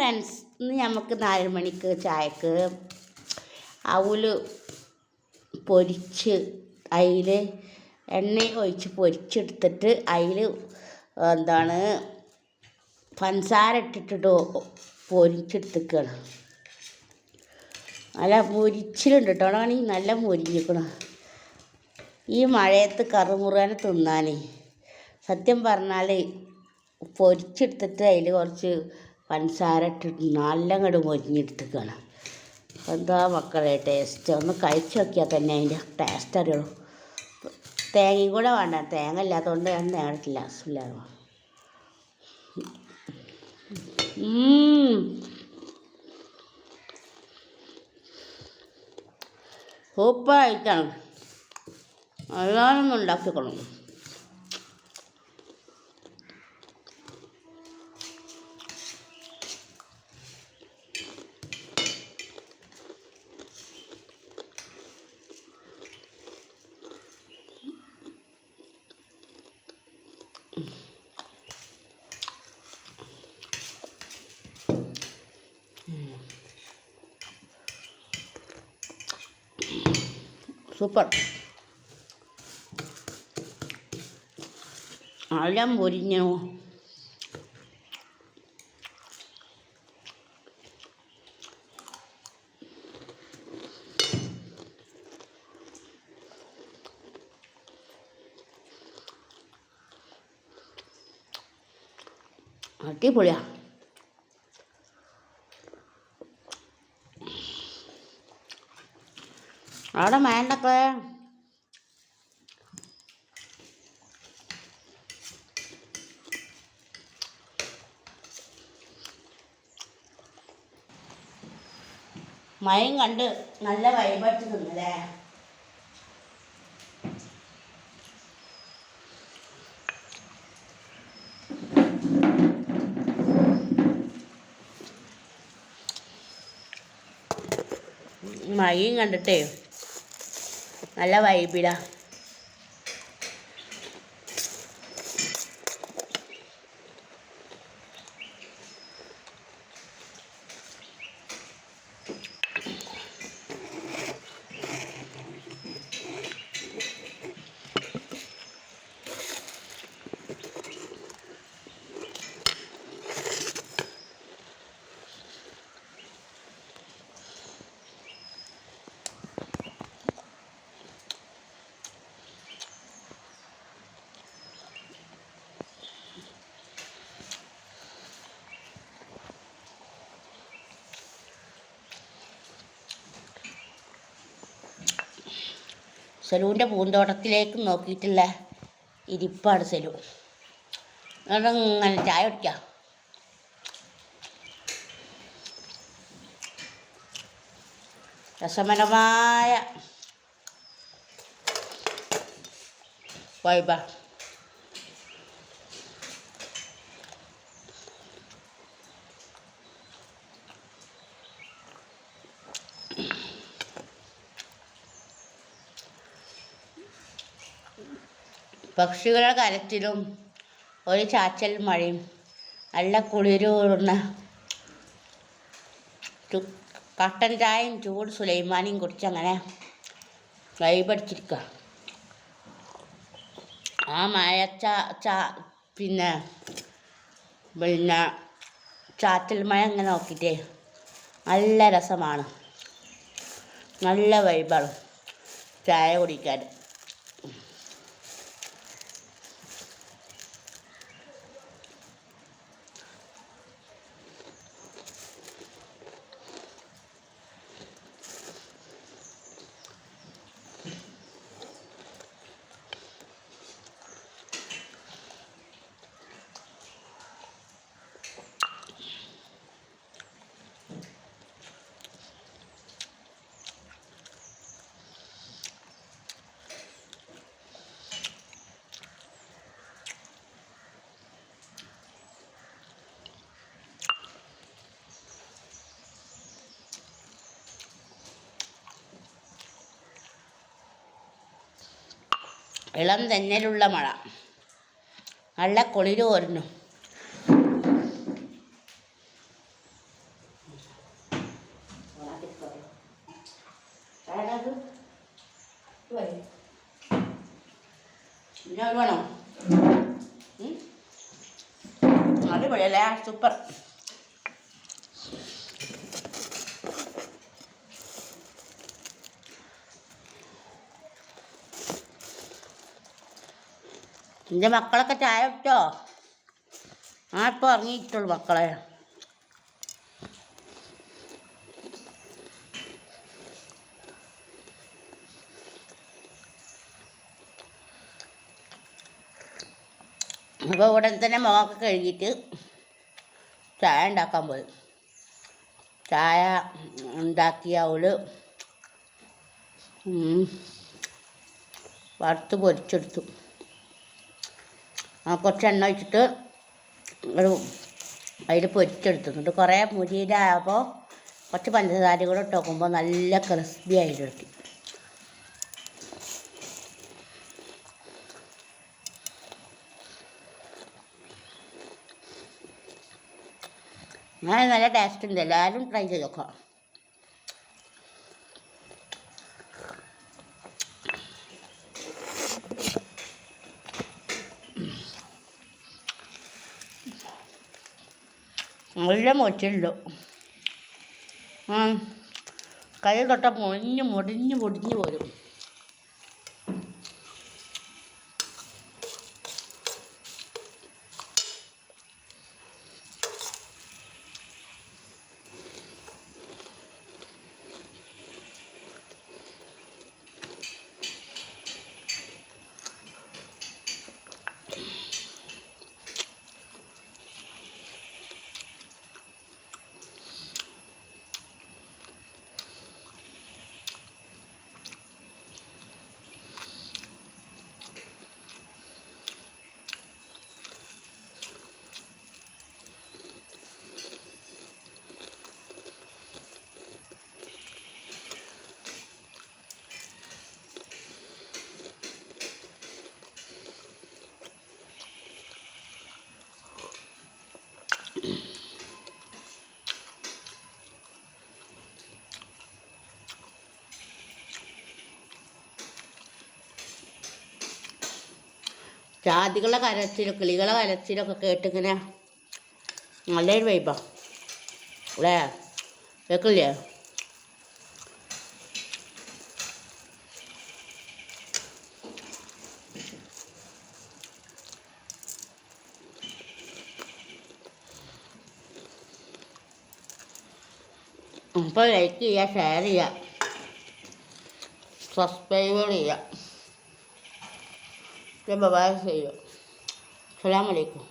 Friends ഇന്ന് നമുക്ക് നാല് മണിക്ക് ചായക്ക് അവൽ പൊരിച്ച് അതിൽ എണ്ണ ഒഴിച്ച് പൊരിച്ചെടുത്തിട്ട് അതിൽ എന്താണ് പഞ്ചസാര ഇട്ടിട്ടിട്ട് പൊരിച്ചെടുത്തിക്കണം. നല്ല മുരിച്ചിലുണ്ട് കേട്ടോ ആണെങ്കിൽ നല്ല മുരിഞ്ഞിക്കണം. ഈ മഴയത്ത് കറുമുറുകാനെ തിന്നാനേ. സത്യം പറഞ്ഞാൽ പൊരിച്ചെടുത്തിട്ട് അതിൽ കുറച്ച് പഞ്ചസാര ഇട്ടിട്ട് നല്ല അങ്ങോട്ട് മൊരിഞ്ഞെടുത്തേക്കാണ്. എന്താ മക്കളെ ടേസ്റ്റ് ഒന്ന് കഴിച്ച് നോക്കിയാൽ തന്നെ അതിന്റെ ടേസ്റ്റ് അറിയുള്ളൂ. തേങ്ങയും കൂടെ വേണ്ട. തേങ്ങ ഇല്ലാത്തതുകൊണ്ട് ഞാൻ നേരിട്ടില്ല സുല്ലാറോ സൂപ്പറായിട്ടാണ് ഒന്നും ഉണ്ടാക്കിക്കണം സൂപ്പർ എല്ലാം പൊരിഞ്ഞു അടിപൊളിയാ അവിടെ വേണ്ടക്കളെ മയം കണ്ട് നല്ല വൈബായിട്ട് തിന്നല്ലേ? മഴയും കണ്ടിട്ടേ നല്ല വൈബിലാ സെലൂന്റെ പൂന്തോട്ടത്തിലേക്ക് നോക്കിയിട്ടുള്ള ഇരിപ്പാണ് സെലു അങ്ങനെ ചായ കുടിക്കാം. രസമരമായ വൈബ പക്ഷികളുടെ കരച്ചിലും ഒരു ചാച്ചൽ മഴയും നല്ല കുളിരൂറുന്ന കട്ടൻ ചായയും ചൂട് സുലൈമാനിയും കുടിച്ച് അങ്ങനെ വൈബടിച്ചിരിക്കുക ആ മഴ ചാ ചാ പിന്നെ പിന്നെ ചാറ്റൽ മഴ അങ്ങനെ നോക്കിയിട്ടേ നല്ല രസമാണ്. നല്ല വൈബാണ് ചായ കുടിക്കാൻ. ഇളം തെന്നലുള്ള മഴ. നല്ല കുളിര് പോരുന്നു വേണോ? അടിപൊളിയല്ലേ? സൂപ്പർ. എന്റെ മക്കളൊക്കെ ചായ ഇട്ടോ ആ ഇപ്പോൾ ഇറങ്ങിയിട്ടുള്ളൂ മക്കളെ. അപ്പോൾ ഉടൻ തന്നെ മുഖമൊക്കെ കഴുകിയിട്ട് ചായ ഉണ്ടാക്കാൻ പോയി. ചായ ഉണ്ടാക്കിയ ഉം, വറുത്ത് പൊരിച്ചെടുത്തു. കുറച്ച് എണ്ണ ഒഴിച്ചിട്ട് ഒരു അതിൽ പൊരിച്ചെടുത്തിട്ടുണ്ട് കുറേ മുരിയിലായപ്പോൾ കുറച്ച് പഞ്ചസാര കൂടെ ഇട്ട് നോക്കുമ്പോൾ നല്ല ക്രിസ്പി ആയിട്ട് ഞാൻ നല്ല ടേസ്റ്റ് ഉണ്ട്. എല്ലാവരും ട്രൈ ചെയ്ത് നോക്കാം മൊച്ചുള്ളൂ ആ കൈ തൊട്ട മുറിഞ്ഞ് മുടിഞ്ഞ് മുടിഞ്ഞ് പോരും. ജാതികളുടെ കരച്ചിലും കിളികളെ കരച്ചിലൊക്കെ കേട്ടിങ്ങനെ നല്ലൊരു വൈബാ അല്ലേ? കേൾക്കില്ലേ? അപ്പോൾ ലൈക്ക് ചെയ്യുക ഷെയർ ചെയ്യുക സബ്സ്ക്രൈബ് ചെയ്യുക तो बबाई सही हो सलामकुम